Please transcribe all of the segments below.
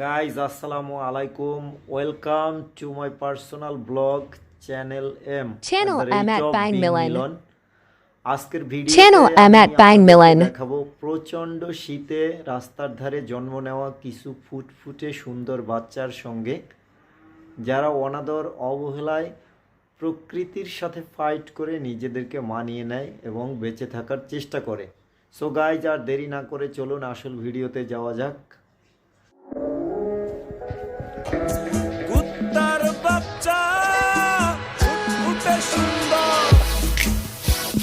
Guys আসসালামু আলাইকুম welcome to my personal blog channel M Channel M at Bang Milan. আজকের video Channel M at Bang Milan. দেখাবো প্রচণ্ড শীতে রাস্তার ধারে জন্ম নেওয়া কিছু ফুটফুটে সুন্দর বাচ্চার সঙ্গে যারা অনাদর অবহেলায় প্রকৃতির সাথে ফাইট করে নিজেদেরকে মানিয়ে নেয় এবং বেঁচে থাকার চেষ্টা করে। সো গাইজ আর দেরি না করে চলুন আসল ভিডিওতে যাওয়া যাক। কুত্তার বাচ্চা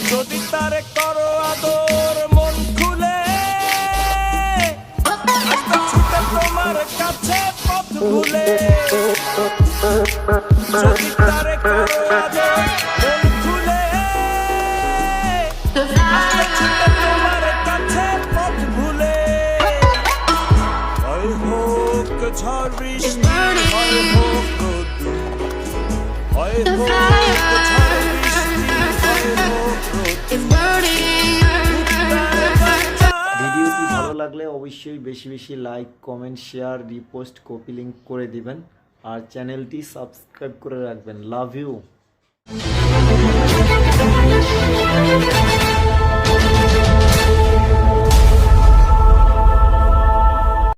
যদি তারে করো আদর মন খুলে তোমার কাছে পথ ভুলে ঝড় বৃষ্টি হয় হোক রোদ হয় হোক ঝড় বৃষ্টি হয় হোক রোদ উত্তর বাচ্চা ভিডিওটি ভালো লাগলে অবশ্যই বেশি বেশি like comment share repost copy link করে দিবেন। আর চ্যানেলটি সাবস্ক্রাইব করে রাখবেন। Love you.